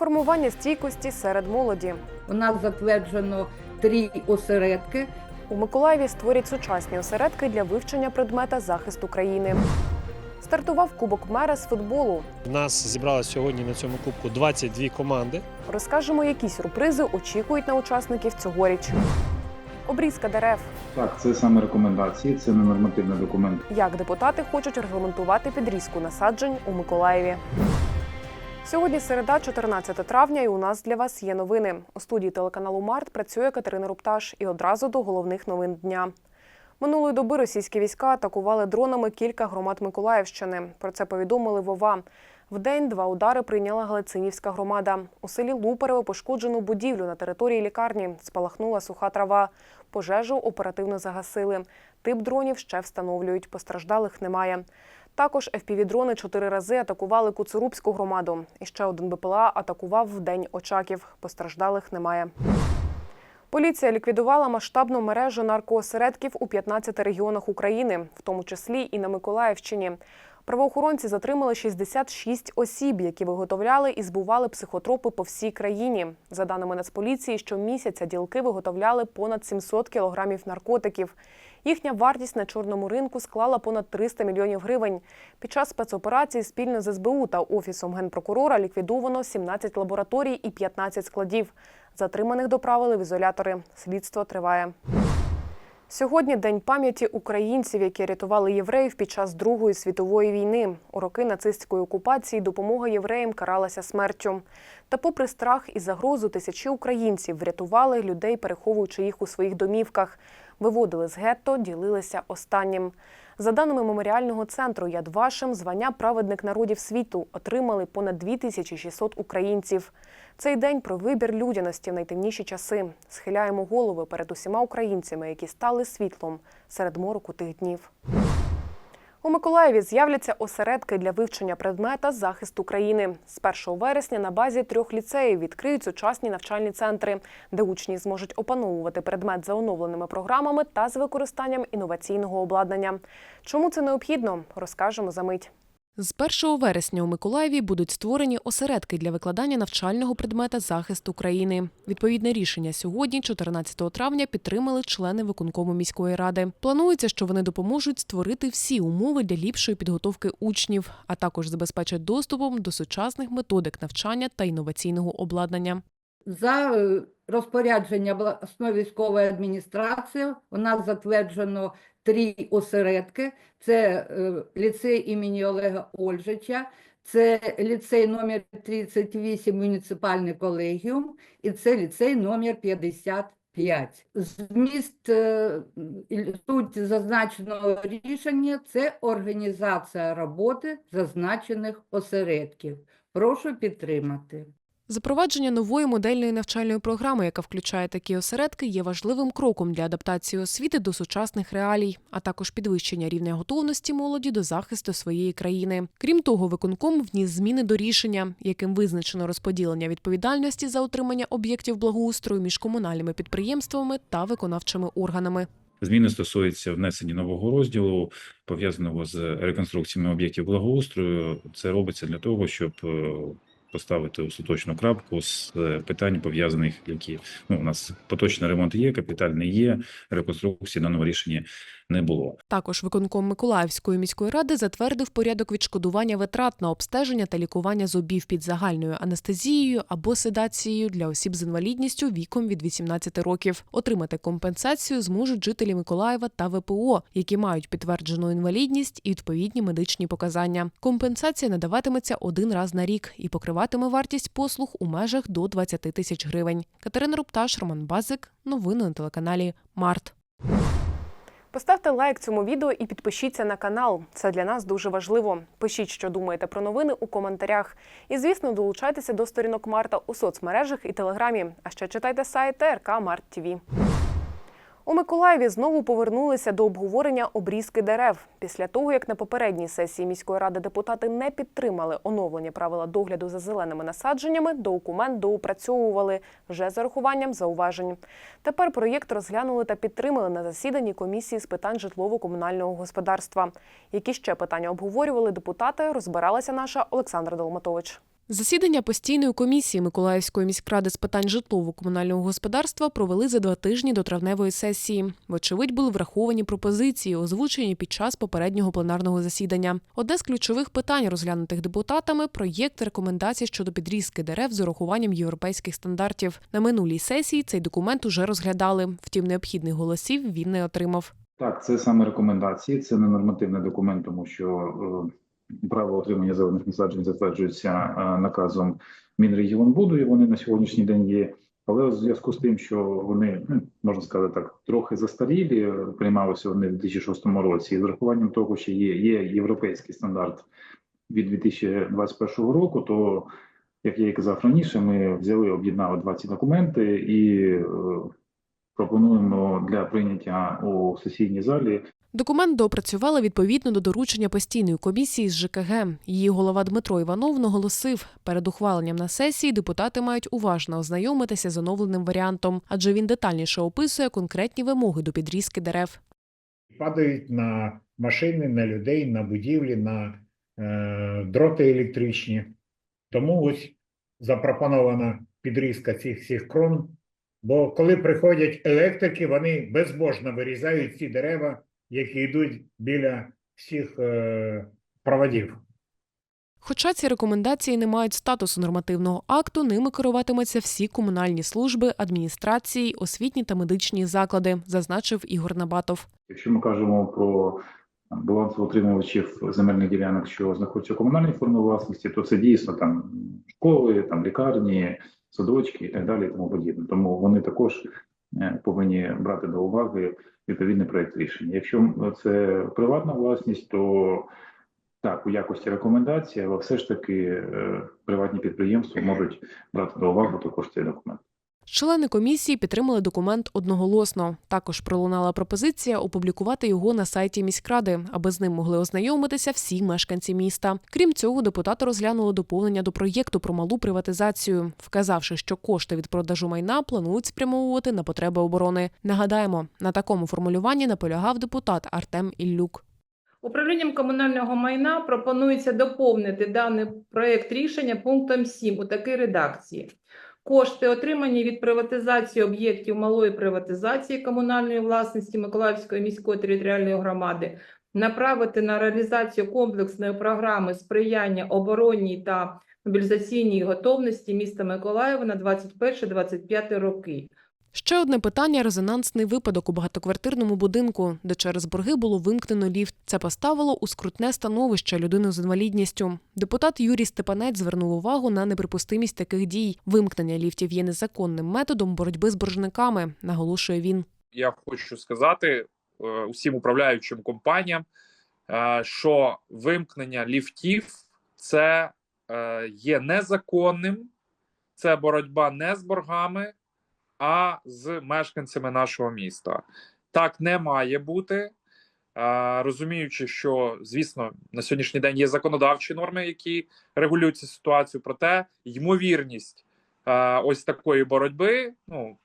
Формування стійкості серед молоді. У нас затверджено три осередки. У Миколаєві створять сучасні осередки для вивчення предмета захисту країни. Стартував Кубок мера з футболу. У нас зібралося сьогодні на цьому кубку 22 команди. Розкажемо, які сюрпризи очікують на учасників цьогоріч. Обрізка дерев. Так, це саме рекомендації, це не нормативний документ. Як депутати хочуть регламентувати підрізку насаджень у Миколаєві. Сьогодні середа, 14 травня, і у нас для вас є новини. У студії телеканалу Март працює Катерина Рупташ і одразу до головних новин дня. Минулої доби російські війська атакували дронами кілька громад Миколаївщини. Про це повідомили Вова. Вдень два удари прийняла Галицинівська громада. У селі Луперево пошкоджену будівлю на території лікарні. Спалахнула суха трава. Пожежу оперативно загасили. Тип дронів ще встановлюють. Постраждалих немає. Також FPV-дрони чотири рази атакували Куцурубську громаду. І ще один БПЛА атакував в день Очаків. Постраждалих немає. Поліція ліквідувала масштабну мережу наркоосередків у 15 регіонах України, в тому числі і на Миколаївщині. Правоохоронці затримали 66 осіб, які виготовляли і збували психотропи по всій країні. За даними Нацполіції, щомісяця ділки виготовляли понад 700 кілограмів наркотиків. Їхня вартість на чорному ринку склала понад 300 мільйонів гривень. Під час спецоперації спільно з СБУ та офісом генпрокурора ліквідовано 17 лабораторій і 15 складів. Затриманих доправили в ізолятори. Слідство триває. Сьогодні день пам'яті українців, які рятували євреїв під час Другої світової війни. У роки нацистської окупації допомога євреям каралася смертю. Та, попри страх і загрозу, тисячі українців врятували людей, переховуючи їх у своїх домівках, виводили з гетто, ділилися останнім. За даними меморіального центру Ядвашем, звання праведник народів світу отримали понад 2600 українців. Цей день про вибір людяності в найтемніші часи. Схиляємо голови перед усіма українцями, які стали світлом серед мороку тих днів. У Миколаєві з'являться осередки для вивчення предмета захисту країни. З 1 вересня на базі трьох ліцеїв відкриють сучасні навчальні центри, де учні зможуть опановувати предмет за оновленими програмами та з використанням інноваційного обладнання. Чому це необхідно, розкажемо за мить. З 1 вересня у Миколаєві будуть створені осередки для викладання навчального предмета захисту країни. Відповідне рішення сьогодні, 14 травня, підтримали члени виконкому міської ради. Планується, що вони допоможуть створити всі умови для ліпшої підготовки учнів, а також забезпечать доступом до сучасних методик навчання та інноваційного обладнання. За е, розпорядження обласної військової адміністрації у нас затверджено три осередки. Це е, ліцей імені Олега Ольжича, це ліцей номер 38 муніципальний колегіум і це ліцей номер 55. Зміст е, суть зазначеного рішення це організація роботи зазначених осередків. Прошу підтримати. Запровадження нової модельної навчальної програми, яка включає такі осередки, є важливим кроком для адаптації освіти до сучасних реалій, а також підвищення рівня готовності молоді до захисту своєї країни. Крім того, виконком вніс зміни до рішення, яким визначено розподілення відповідальності за утримання об'єктів благоустрою між комунальними підприємствами та виконавчими органами. Зміни стосуються внесення нового розділу, пов'язаного з реконструкціями об'єктів благоустрою. Це робиться для того, щоб е, поставити остаточну крапку з е, питань пов'язаних, які ну у нас поточний ремонт є, капітальний є, реконструкції даного рішення не було. Також виконком Миколаївської міської ради затвердив порядок відшкодування витрат на обстеження та лікування зубів під загальною анестезією або седацією для осіб з інвалідністю віком від 18 років. Отримати компенсацію зможуть жителі Миколаєва та ВПО, які мають підтверджену інвалідність і відповідні медичні показання. Компенсація надаватиметься один раз на рік і покриватиме вартість послуг у межах до 20 тисяч гривень. Катерина Рупташ, Роман Базик. Новини на телеканалі Март. Поставте лайк цьому відео і підпишіться на канал. Це для нас дуже важливо. Пишіть, що думаєте про новини у коментарях. І, звісно, долучайтеся до сторінок Марта у соцмережах і телеграмі. А ще читайте сайт РК Март ТВ. У Миколаєві знову повернулися до обговорення обрізки дерев. Після того, як на попередній сесії міської ради депутати не підтримали оновлення правила догляду за зеленими насадженнями, документ доопрацьовували вже з урахуванням зауважень. Тепер проєкт розглянули та підтримали на засіданні комісії з питань житлово-комунального господарства. Які ще питання обговорювали депутати, розбиралася наша Олександра Долматович. Засідання постійної комісії Миколаївської міськради з питань житлово-комунального господарства провели за два тижні до травневої сесії. Вочевидь, були враховані пропозиції, озвучені під час попереднього пленарного засідання. Одне з ключових питань, розглянутих депутатами, проєкт рекомендацій щодо підрізки дерев з урахуванням європейських стандартів. На минулій сесії цей документ уже розглядали. Втім, необхідних голосів він не отримав. Так, це саме рекомендації, це не нормативний документ, тому що е, право отримання зелених насаджень затверджується е, наказом Мінрегіонбуду, і вони на сьогоднішній день є. Але у зв'язку з тим, що вони, ну, можна сказати так, трохи застарілі, приймалися вони в 2006 році, і з урахуванням того, що є, є європейський стандарт від 2021 року, то, як я і казав раніше, ми взяли, об'єднали 20 документи і е, пропонуємо для прийняття у сесійній залі Документ доопрацювали відповідно до доручення постійної комісії з ЖКГ. Її голова Дмитро Іванов наголосив, перед ухваленням на сесії депутати мають уважно ознайомитися з оновленим варіантом, адже він детальніше описує конкретні вимоги до підрізки дерев. падають на машини, на людей, на будівлі, на е, дроти електричні. Тому ось запропонована підрізка цих всіх крон. Бо коли приходять електрики, вони безбожно вирізають ці дерева, які йдуть біля всіх е, проводів. Хоча ці рекомендації не мають статусу нормативного акту, ними керуватимуться всі комунальні служби, адміністрації, освітні та медичні заклади, зазначив Ігор Набатов. Якщо ми кажемо про балансоутримувачів земельних ділянок, що знаходяться у комунальній формі власності, то це дійсно там школи, там лікарні, садочки і так далі, і тому подібне. Тому вони також е, повинні брати до уваги відповідний проект рішення. Якщо це приватна власність, то так, у якості рекомендації, але все ж таки е, приватні підприємства можуть брати до уваги також цей документ. Члени комісії підтримали документ одноголосно. Також пролунала пропозиція опублікувати його на сайті міськради, аби з ним могли ознайомитися всі мешканці міста. Крім цього, депутати розглянули доповнення до проєкту про малу приватизацію, вказавши, що кошти від продажу майна планують спрямовувати на потреби оборони. Нагадаємо, на такому формулюванні наполягав депутат Артем Іллюк. Управлінням комунального майна пропонується доповнити даний проект рішення пунктом 7 у такій редакції. Кошти, отримані від приватизації об'єктів малої приватизації комунальної власності Миколаївської міської територіальної громади, направити на реалізацію комплексної програми сприяння оборонній та мобілізаційній готовності міста Миколаєва на 21-25 роки. Ще одне питання резонансний випадок у багатоквартирному будинку, де через борги було вимкнено ліфт. Це поставило у скрутне становище людину з інвалідністю. Депутат Юрій Степанець звернув увагу на неприпустимість таких дій. Вимкнення ліфтів є незаконним методом боротьби з боржниками, наголошує він. я хочу сказати е, усім управляючим компаніям, е, що вимкнення ліфтів це е, є незаконним, це боротьба не з боргами, а з мешканцями нашого міста. Так не має бути. Розуміючи, що звісно на сьогоднішній день є законодавчі норми, які регулюють цю ситуацію, проте ймовірність ось такої боротьби, ну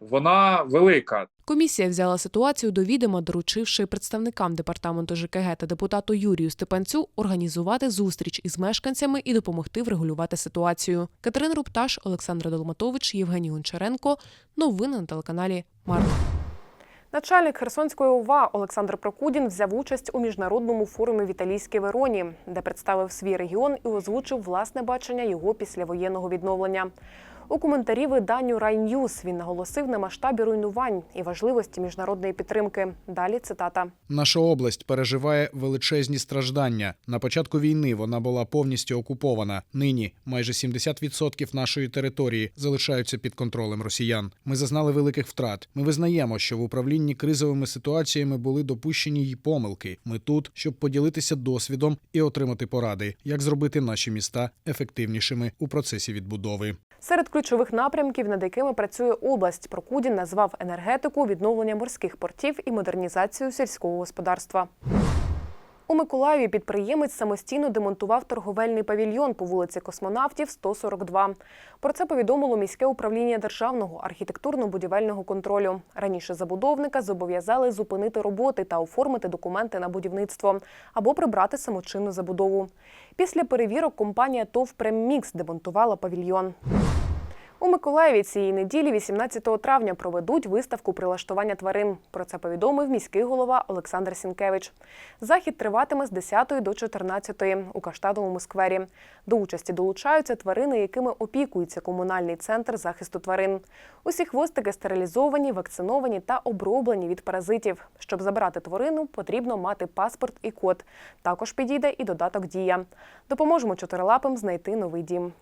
вона велика. Комісія взяла ситуацію до відома, доручивши представникам департаменту ЖКГ та депутату Юрію Степанцю організувати зустріч із мешканцями і допомогти врегулювати ситуацію. Катерина Рупташ, Олександр Долматович, Євгеній Гончаренко. Новини на телеканалі Марк. Начальник Херсонської ОВА Олександр Прокудін взяв участь у міжнародному форумі в італійській Вероні, де представив свій регіон і озвучив власне бачення його післявоєнного відновлення. У коментарі виданню Райньюз він наголосив на масштабі руйнувань і важливості міжнародної підтримки. Далі цитата. Наша область переживає величезні страждання. На початку війни вона була повністю окупована. Нині майже 70% нашої території залишаються під контролем росіян. Ми зазнали великих втрат. Ми визнаємо, що в управлінні кризовими ситуаціями були допущені й помилки. Ми тут, щоб поділитися досвідом і отримати поради, як зробити наші міста ефективнішими у процесі відбудови. Серед ключових напрямків, над якими працює область, Прокудін назвав енергетику, відновлення морських портів і модернізацію сільського господарства. У Миколаєві підприємець самостійно демонтував торговельний павільйон по вулиці Космонавтів 142. Про це повідомило міське управління державного архітектурно-будівельного контролю. Раніше забудовника зобов'язали зупинити роботи та оформити документи на будівництво або прибрати самочинну забудову. Після перевірок компанія ТОВ «Преммікс» демонтувала павільйон. У Миколаєві цієї неділі, 18 травня, проведуть виставку прилаштування тварин. Про це повідомив міський голова Олександр Сінкевич. Захід триватиме з 10 до 14 у Каштадовому сквері. До участі долучаються тварини, якими опікується комунальний центр захисту тварин. Усі хвостики стерилізовані, вакциновані та оброблені від паразитів. Щоб забрати тварину, потрібно мати паспорт і код. Також підійде і додаток Дія. Допоможемо чотирилапим знайти новий дім.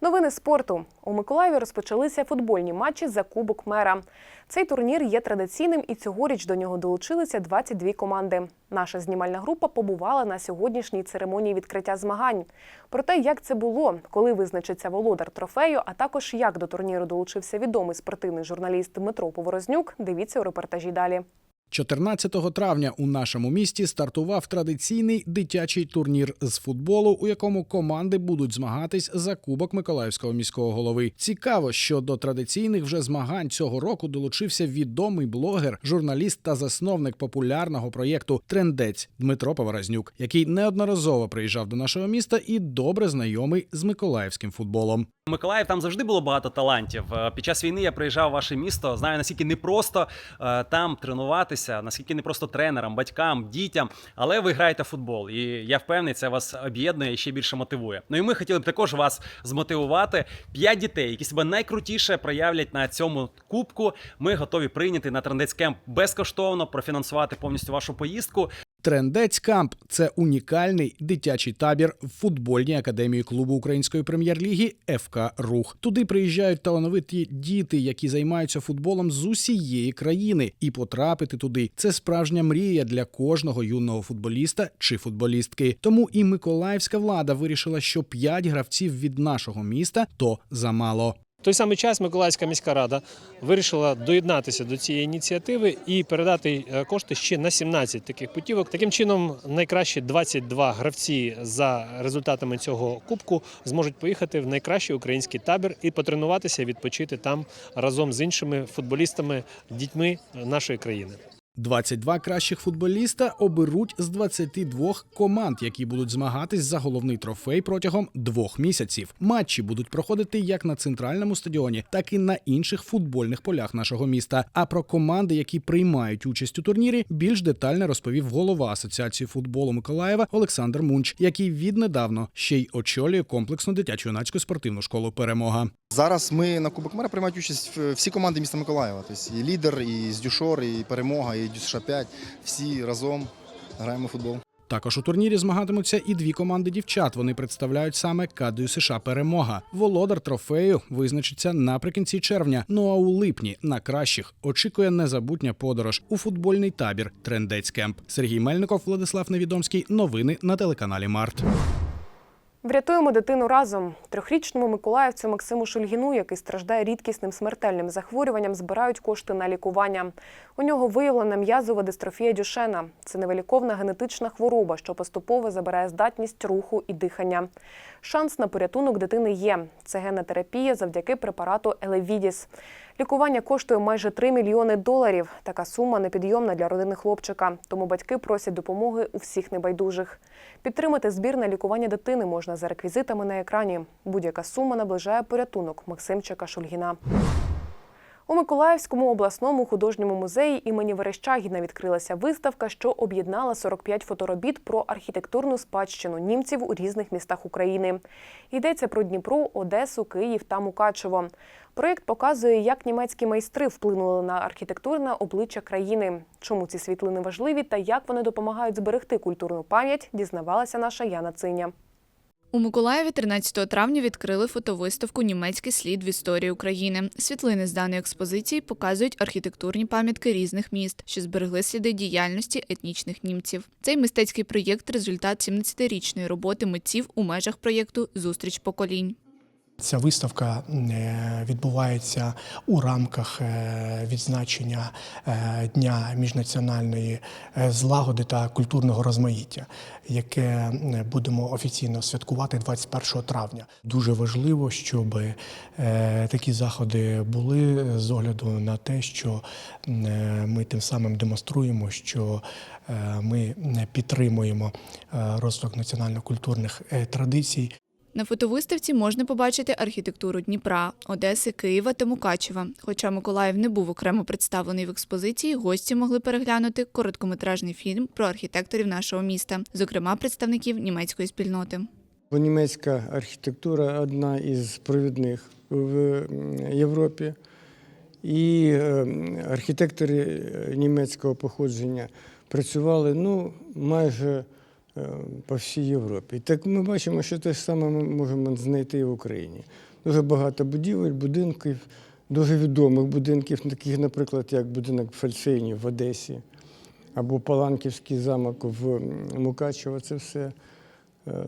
Новини спорту у Миколаєві розпочалися футбольні матчі за Кубок мера. Цей турнір є традиційним, і цьогоріч до нього долучилися 22 команди. Наша знімальна група побувала на сьогоднішній церемонії відкриття змагань. Про те, як це було, коли визначиться володар трофею, а також як до турніру долучився відомий спортивний журналіст Дмитро Поворознюк. Дивіться у репортажі далі. 14 травня у нашому місті стартував традиційний дитячий турнір з футболу, у якому команди будуть змагатись за кубок Миколаївського міського голови. Цікаво, що до традиційних вже змагань цього року долучився відомий блогер, журналіст та засновник популярного проєкту Трендець Дмитро Поворознюк, який неодноразово приїжджав до нашого міста і добре знайомий з миколаївським футболом. Миколаїв там завжди було багато талантів. Е, Під час війни я приїжджав в ваше місто. Знаю наскільки непросто е, там тренуватися, наскільки не просто тренерам, батькам, дітям. Але ви граєте в футбол, і я впевнений, це вас об'єднує і ще більше мотивує. Ну і ми хотіли б також вас змотивувати. П'ять дітей, які себе найкрутіше проявлять на цьому кубку. Ми готові прийняти на трендець безкоштовно, профінансувати повністю вашу поїздку. Трендець Камп це унікальний дитячий табір в футбольній академії клубу української прем'єр-ліги ФК Рух. Туди приїжджають талановиті діти, які займаються футболом з усієї країни, і потрапити туди це справжня мрія для кожного юного футболіста чи футболістки. Тому і миколаївська влада вирішила, що п'ять гравців від нашого міста то замало. В той самий час Миколаївська міська рада вирішила доєднатися до цієї ініціативи і передати е, кошти ще на 17 таких путівок. Таким чином, найкращі 22 гравці за результатами цього кубку зможуть поїхати в найкращий український табір і потренуватися, відпочити там разом з іншими футболістами, дітьми нашої країни. 22 кращих футболіста оберуть з 22 команд, які будуть змагатись за головний трофей протягом двох місяців. Матчі будуть проходити як на центральному стадіоні, так і на інших футбольних полях нашого міста. А про команди, які приймають участь у турнірі, більш детально розповів голова Асоціації футболу Миколаєва Олександр Мунч, який віднедавно ще й очолює комплексну дитячу юнацьку спортивну школу Перемога. Зараз ми на Кубок Мера приймають участь всі команди міста Миколаєва. Тобто і лідер, і з Дюшор, і Перемога, і Дюш 5 Всі разом граємо в футбол. Також у турнірі змагатимуться і дві команди дівчат. Вони представляють саме Кадою США Перемога. Володар трофею визначиться наприкінці червня. Ну а у липні на кращих очікує незабутня подорож у футбольний табір Трендець Кемп. Сергій Мельников, Владислав Невідомський. Новини на телеканалі Март. Врятуємо дитину разом. Трьохрічному миколаївцю Максиму Шульгіну, який страждає рідкісним смертельним захворюванням, збирають кошти на лікування. У нього виявлена м'язова дистрофія Дюшена. Це невиліковна генетична хвороба, що поступово забирає здатність руху і дихання. Шанс на порятунок дитини є. Це генна терапія завдяки препарату Елевідіс. Лікування коштує майже 3 мільйони доларів. Така сума непідйомна для родини хлопчика. Тому батьки просять допомоги у всіх небайдужих. Підтримати збір на лікування дитини можна за реквізитами на екрані. Будь-яка сума наближає порятунок Максимчика Шульгіна. У Миколаївському обласному художньому музеї імені Верещагіна відкрилася виставка, що об'єднала 45 фоторобіт про архітектурну спадщину німців у різних містах України. Йдеться про Дніпро, Одесу, Київ та Мукачево. Проєкт показує, як німецькі майстри вплинули на архітектурне обличчя країни. Чому ці світлини важливі та як вони допомагають зберегти культурну пам'ять, дізнавалася наша Яна Циня. У Миколаєві 13 травня відкрили фотовиставку Німецький слід в історії України. Світлини з даної експозиції показують архітектурні пам'ятки різних міст, що зберегли сліди діяльності етнічних німців. Цей мистецький проєкт результат 17-річної роботи митців у межах проєкту Зустріч поколінь. Ця виставка е, відбувається у рамках е, відзначення е, Дня міжнаціональної злагоди та культурного розмаїття, яке будемо офіційно святкувати 21 травня. Дуже важливо, щоб такі заходи були з огляду на те, що ми тим самим демонструємо, що ми підтримуємо розвиток національно-культурних традицій. На фотовиставці можна побачити архітектуру Дніпра, Одеси, Києва та Мукачева. Хоча Миколаїв не був окремо представлений в експозиції, гості могли переглянути короткометражний фільм про архітекторів нашого міста, зокрема представників німецької спільноти. Бо Німецька архітектура одна із провідних в Європі. І е, архітектори е, німецького походження працювали ну, майже по всій Європі. Так ми бачимо, що те ж саме ми можемо знайти і в Україні. Дуже багато будівель, будинків, дуже відомих будинків, таких, наприклад, як будинок Фальцейнів в Одесі або Паланківський замок в Мукачево. Це все е,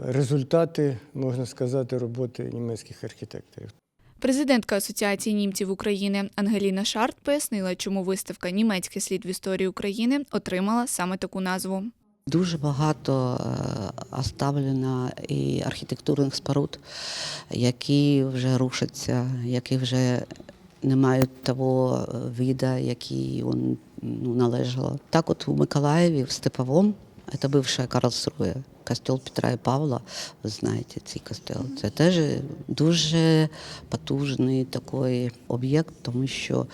результати, можна сказати, роботи німецьких архітекторів. Президентка Асоціації німців України Ангеліна Шарт пояснила, чому виставка Німецький слід в історії України отримала саме таку назву. Дуже багато е, оставлено і архітектурних споруд, які вже рушаться, які вже не мають того е, вида, який він ну, належало. Так от у Миколаєві, в Степовому, це бивша Карлсрує, костел Петра і Павла, ви знаєте цей костел. Це теж дуже потужний такий об'єкт, тому що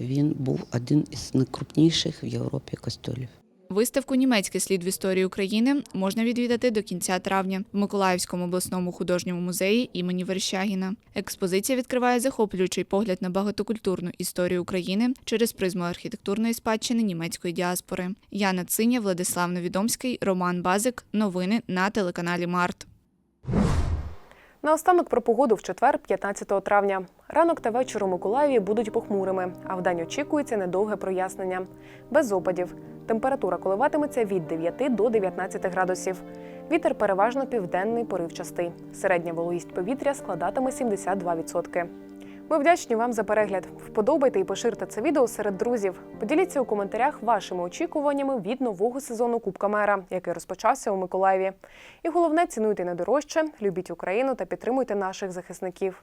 він був один із найкрупніших в Європі костелів. Виставку Німецький слід в історії України можна відвідати до кінця травня в Миколаївському обласному художньому музеї імені Верещагіна. Експозиція відкриває захоплюючий погляд на багатокультурну історію України через призму архітектурної спадщини німецької діаспори. Яна Циня, Владислав Новідомський, Роман Базик. Новини на телеканалі Март. Наостанок про погоду в четвер, 15 травня. Ранок та вечір у Миколаєві будуть похмурими, а вдень очікується недовге прояснення. Без опадів. Температура коливатиметься від 9 до 19 градусів. Вітер переважно південний поривчастий. Середня вологість повітря складатиме 72%. Ми вдячні вам за перегляд. Вподобайте і поширте це відео серед друзів. Поділіться у коментарях вашими очікуваннями від нового сезону Кубка Мера, який розпочався у Миколаєві. І головне цінуйте найдорожче, любіть Україну та підтримуйте наших захисників.